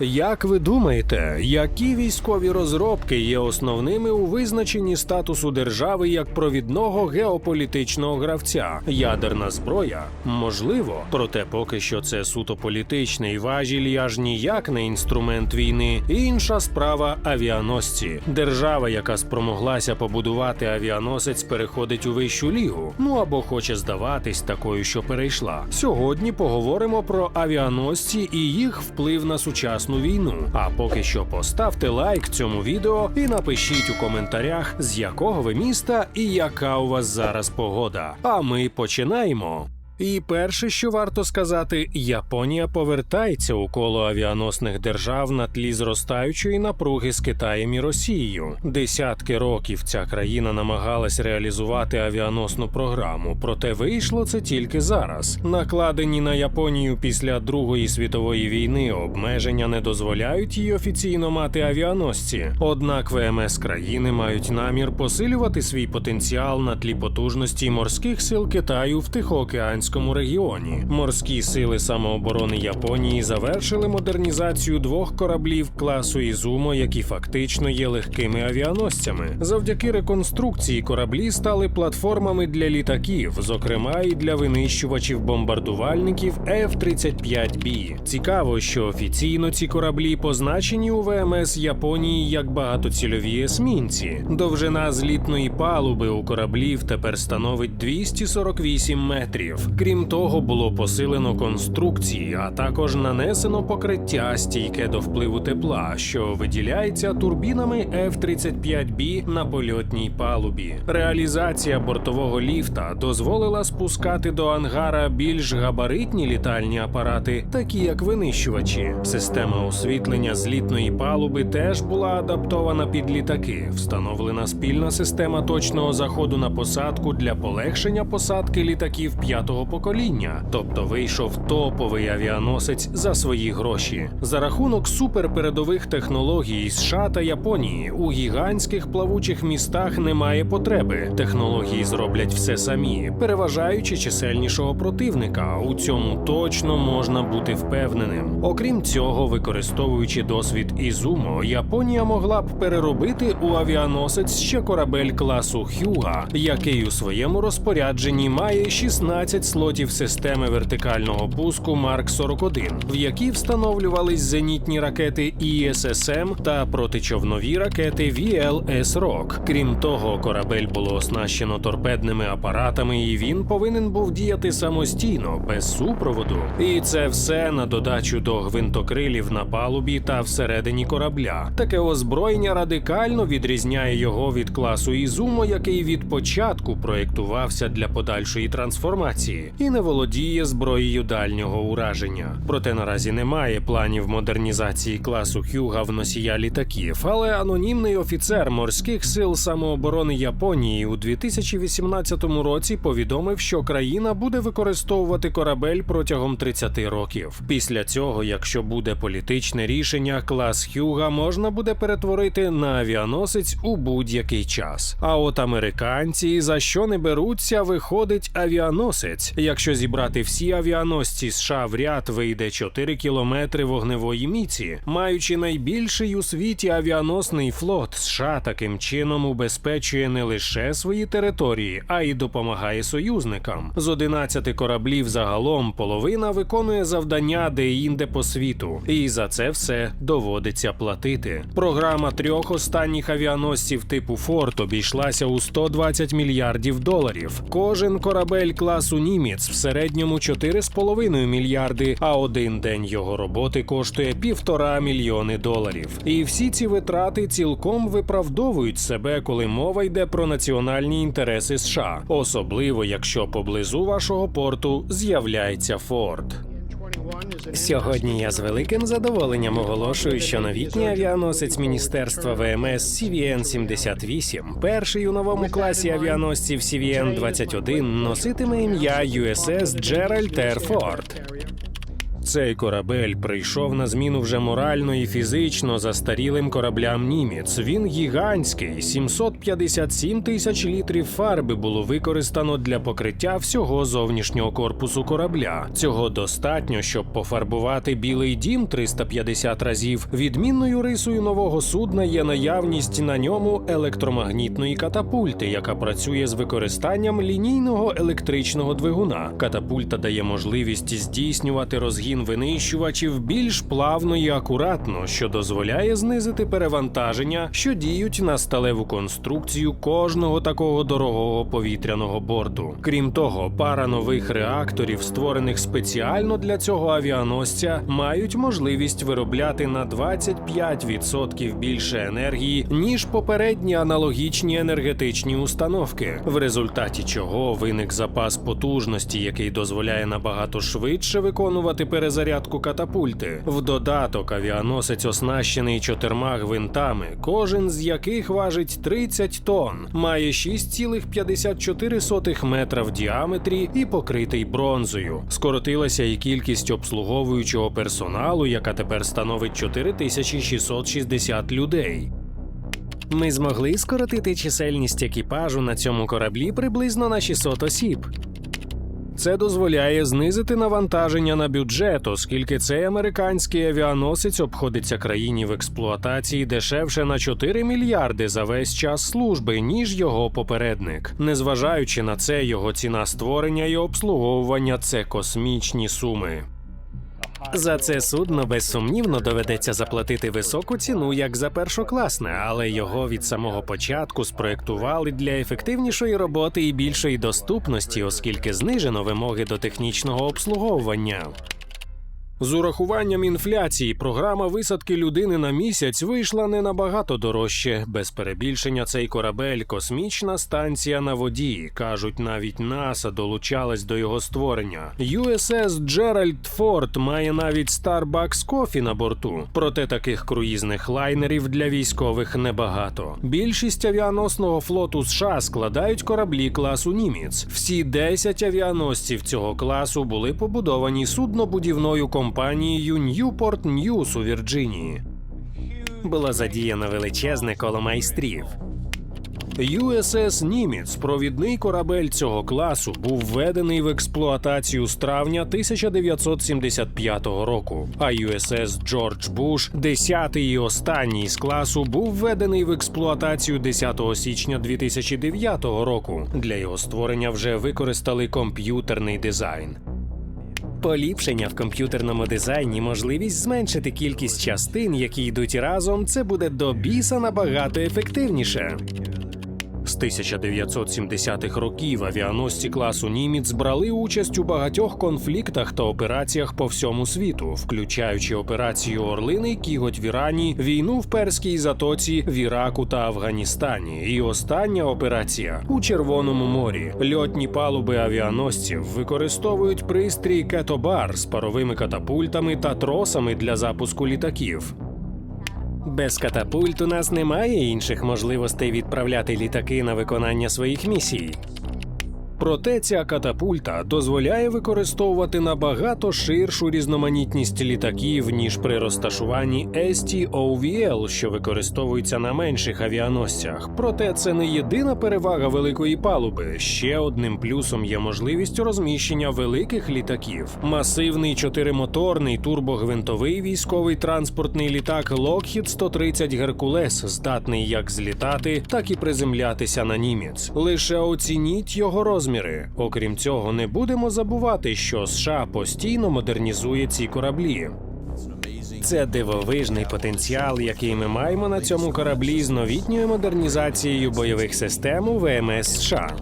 Як ви думаєте, які військові розробки є основними у визначенні статусу держави як провідного геополітичного гравця? Ядерна зброя? Можливо, проте поки що це суто політичний важіль, аж ніяк не інструмент війни. Інша справа авіаносці. Держава, яка спромоглася побудувати авіаносець, переходить у вищу лігу. Ну або хоче здаватись такою, що перейшла. Сьогодні поговоримо про авіаносці і їх вплив на сучасну війну. А поки що поставте лайк цьому відео і напишіть у коментарях, з якого ви міста і яка у вас зараз погода. А ми починаємо. І перше, що варто сказати, Японія повертається у коло авіаносних держав на тлі зростаючої напруги з Китаєм і Росією. Десятки років ця країна намагалась реалізувати авіаносну програму, проте вийшло це тільки зараз. Накладені на Японію після Другої світової війни обмеження не дозволяють їй офіційно мати авіаносці. Однак ВМС країни мають намір посилювати свій потенціал на тлі потужності морських сил Китаю в Тихоокеанському регіоні. Морські сили самооборони Японії завершили модернізацію двох кораблів класу Ізумо, які фактично є легкими авіаносцями. Завдяки реконструкції кораблі стали платформами для літаків, зокрема і для винищувачів бомбардувальників F-35B. Цікаво, що офіційно ці кораблі позначені у ВМС Японії як багатоцільові есмінці. Довжина злітної палуби у кораблів тепер становить 248 метрів. Крім того, було посилено конструкції, а також нанесено покриття стійке до впливу тепла, що виділяється турбінами F-35B на польотній палубі. Реалізація бортового ліфта дозволила спускати до ангара більш габаритні літальні апарати, такі як винищувачі. Система освітлення злітної палуби теж була адаптована під літаки. Встановлена спільна система точного заходу на посадку для полегшення посадки літаків п'ятого покоління, тобто вийшов топовий авіаносець за свої гроші. За рахунок суперпередових технологій США та Японії у гігантських плавучих містах немає потреби. Технології зроблять все самі, переважаючи чисельнішого противника. У цьому точно можна бути впевненим. Окрім цього, використовуючи досвід Ізумо, Японія могла б переробити у авіаносець ще корабель класу Хюга, який у своєму розпорядженні має 16 слотів системи вертикального пуску Марк 41 в які встановлювались зенітні ракети ІССМ та протичовнові ракети VLS Рок. Крім того, корабель було оснащено торпедними апаратами, і він повинен був діяти самостійно, без супроводу. І це все на додачу до гвинтокрилів на палубі та всередині корабля. Таке озброєння радикально відрізняє його від класу Ізумо, який від початку проєктувався для подальшої трансформації і не володіє зброєю дальнього ураження. Проте наразі немає планів модернізації класу Хюга в носія літаків. Але анонімний офіцер морських сил самооборони Японії у 2018 році повідомив, що країна буде використовувати корабель протягом 30 років. Після цього, якщо буде політичне рішення, клас Хюга можна буде перетворити на авіаносець у будь-який час. А от американці за що не беруться, виходить авіаносець. Якщо зібрати всі авіаносці США в ряд, вийде 4 кілометри вогневої міці, маючи найбільший у світі авіаносний флот, США таким чином убезпечує не лише свої території, а й допомагає союзникам. З 11 кораблів загалом половина виконує завдання де-інде по світу, і за це все доводиться платити. Програма трьох останніх авіаносців типу Форт обійшлася у 120 мільярдів доларів. Кожен корабель класу Німець в середньому 4,5 мільярди, а один день його роботи коштує півтора мільйони доларів. І всі ці витрати цілком виправдовують себе, коли мова йде про національні інтереси США, особливо якщо поблизу вашого порту з'являється Форд. Сьогодні я з великим задоволенням оголошую, що новітній авіаносець Міністерства ВМС CVN-78, перший у новому класі авіаносців CVN-21, носитиме ім'я USS Gerald R. Ford. Цей корабель прийшов на зміну вже морально і фізично застарілим кораблям німець. Він гігантський, 757 тисяч літрів фарби було використано для покриття всього зовнішнього корпусу корабля. Цього достатньо, щоб пофарбувати білий дім 350 разів. Відмінною рисою нового судна є наявність на ньому електромагнітної катапульти, яка працює з використанням лінійного електричного двигуна. Катапульта дає можливість здійснювати розгін винищувачів більш плавно і акуратно, що дозволяє знизити перевантаження, що діють на сталеву конструкцію кожного такого дорогого повітряного борту. Крім того, пара нових реакторів, створених спеціально для цього авіаносця, мають можливість виробляти на 25% більше енергії ніж попередні аналогічні енергетичні установки, в результаті чого виник запас потужності, який дозволяє набагато швидше виконувати перезарядку катапульти. В додаток авіаносець оснащений чотирма гвинтами, кожен з яких важить 30 тонн, має 6,54 метра в діаметрі і покритий бронзою. Скоротилася і кількість обслуговуючого персоналу, яка тепер становить 4660 людей. Ми змогли скоротити чисельність екіпажу на цьому кораблі приблизно на 600 осіб. Це дозволяє знизити навантаження на бюджет, оскільки цей американський авіаносець обходиться країні в експлуатації дешевше на 4 мільярди за весь час служби, ніж його попередник. Незважаючи на це, його ціна створення і обслуговування це космічні суми. За це судно безсумнівно доведеться заплатити високу ціну як за першокласне, але його від самого початку спроектували для ефективнішої роботи і більшої доступності, оскільки знижено вимоги до технічного обслуговування. З урахуванням інфляції програма висадки людини на місяць вийшла не набагато дорожче. Без перебільшення цей корабель космічна станція на воді. кажуть, навіть НАСА долучалась до його створення. USS Джеральд Форд має навіть Starbucks Coffee на борту. Проте таких круїзних лайнерів для військових небагато. Більшість авіаносного флоту США складають кораблі класу Німець. Всі 10 авіаносців цього класу були побудовані суднобудівною компанією Newport News у Вірджинії. Було задіяно величезне коло майстрів. USS Німець, провідний корабель цього класу, був введений в експлуатацію з травня 1975 року. А USS Джордж Буш, десятий і останній з класу, був введений в експлуатацію 10 січня 2009 року. Для його створення вже використали комп'ютерний дизайн. Поліпшення в комп'ютерному дизайні, можливість зменшити кількість частин, які йдуть разом, це буде до біса набагато ефективніше. З 1970-х років авіаносці класу Німець брали участь у багатьох конфліктах та операціях по всьому світу, включаючи операцію Орлиний Кіготь в Ірані, війну в Перській затоці, в Іраку та Афганістані. І остання операція у Червоному морі. Льотні палуби авіаносців використовують пристрій кетобар з паровими катапультами та тросами для запуску літаків. Без катапульт у нас немає інших можливостей відправляти літаки на виконання своїх місій. Проте ця катапульта дозволяє використовувати набагато ширшу різноманітність літаків, ніж при розташуванні STOVL, що використовується на менших авіаносцях. Проте це не єдина перевага великої палуби. Ще одним плюсом є можливість розміщення великих літаків. Масивний чотиримоторний турбогвинтовий військовий транспортний літак Lockheed 130 Геркулес здатний як злітати, так і приземлятися на німець. Лише оцініть його розміри. Окрім цього, не будемо забувати, що США постійно модернізує ці кораблі. Це дивовижний потенціал, який ми маємо на цьому кораблі з новітньою модернізацією бойових систем у ВМС США.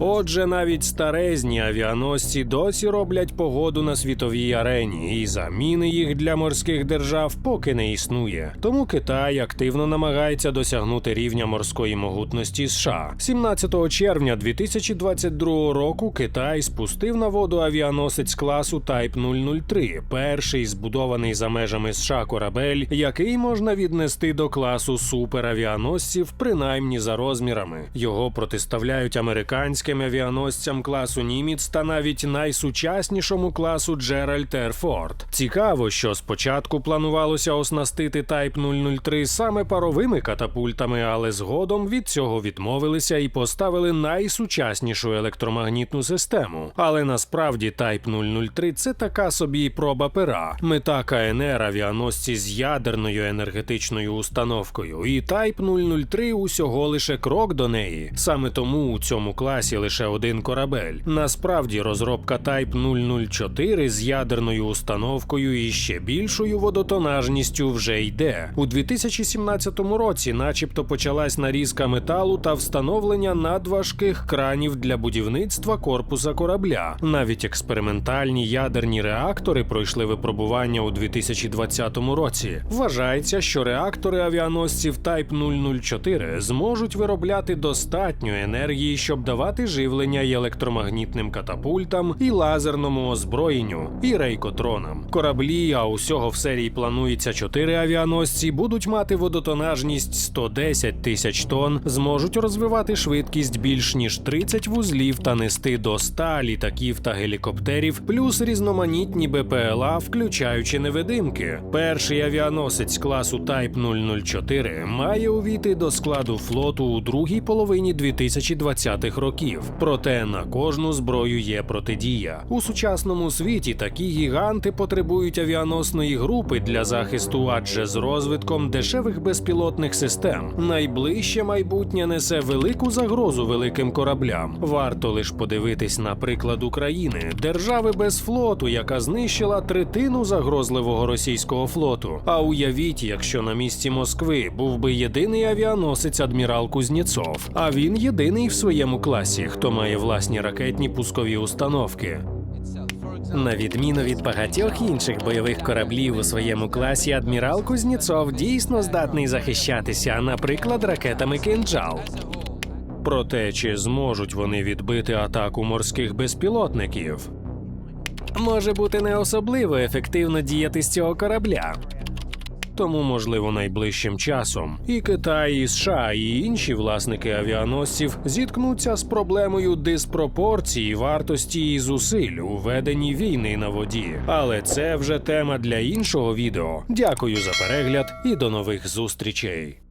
Отже, навіть старезні авіаносці досі роблять погоду на світовій арені, і заміни їх для морських держав поки не існує. Тому Китай активно намагається досягнути рівня морської могутності США. 17 червня 2022 року Китай спустив на воду авіаносець класу Type 003, перший збудований за межами США корабель, який можна віднести до класу суперавіаносців, принаймні за розмірами. Його протиставляють американська американським авіаносцям класу Німіц та навіть найсучаснішому класу Джеральд Ерфорд. Цікаво, що спочатку планувалося оснастити Type 003 саме паровими катапультами, але згодом від цього відмовилися і поставили найсучаснішу електромагнітну систему. Але насправді Type 003 – це така собі проба пера. Мета КНР авіаносці з ядерною енергетичною установкою, і Type 003 усього лише крок до неї. Саме тому у цьому класі лише один корабель. Насправді розробка Type 004 з ядерною установкою і ще більшою водотонажністю вже йде. У 2017 році, начебто, почалась нарізка металу та встановлення надважких кранів для будівництва корпуса корабля. Навіть експериментальні ядерні реактори пройшли випробування у 2020 році. Вважається, що реактори авіаносців Type 004 зможуть виробляти достатньо енергії, щоб давати живлення і електромагнітним катапультам, і лазерному озброєнню, і рейкотронам. Кораблі, а усього в серії планується 4 авіаносці, будуть мати водотонажність 110 тисяч тонн, зможуть розвивати швидкість більш ніж 30 вузлів та нести до 100 літаків та гелікоптерів, плюс різноманітні БПЛА, включаючи невидимки. Перший авіаносець класу Type 004 має увійти до складу флоту у другій половині 2020-х років. Проте на кожну зброю є протидія. У сучасному світі такі гіганти потребують авіаносної групи для захисту, адже з розвитком дешевих безпілотних систем найближче майбутнє несе велику загрозу великим кораблям. Варто лиш подивитись на приклад України, держави без флоту, яка знищила третину загрозливого російського флоту. А уявіть, якщо на місці Москви був би єдиний авіаносець адмірал Кузнєцов, а він єдиний в своєму класі, хто має власні ракетні пускові установки. На відміну від багатьох інших бойових кораблів у своєму класі, адмірал Кузнєцов дійсно здатний захищатися, наприклад, ракетами «Кинджал». Проте чи зможуть вони відбити атаку морських безпілотників? Може бути не особливо ефективно діяти з цього корабля. Тому, можливо, найближчим часом і Китай, і США, і інші власники авіаносців зіткнуться з проблемою диспропорції вартості і зусиль у веденні війни на воді. Але це вже тема для іншого відео. Дякую за перегляд і до нових зустрічей.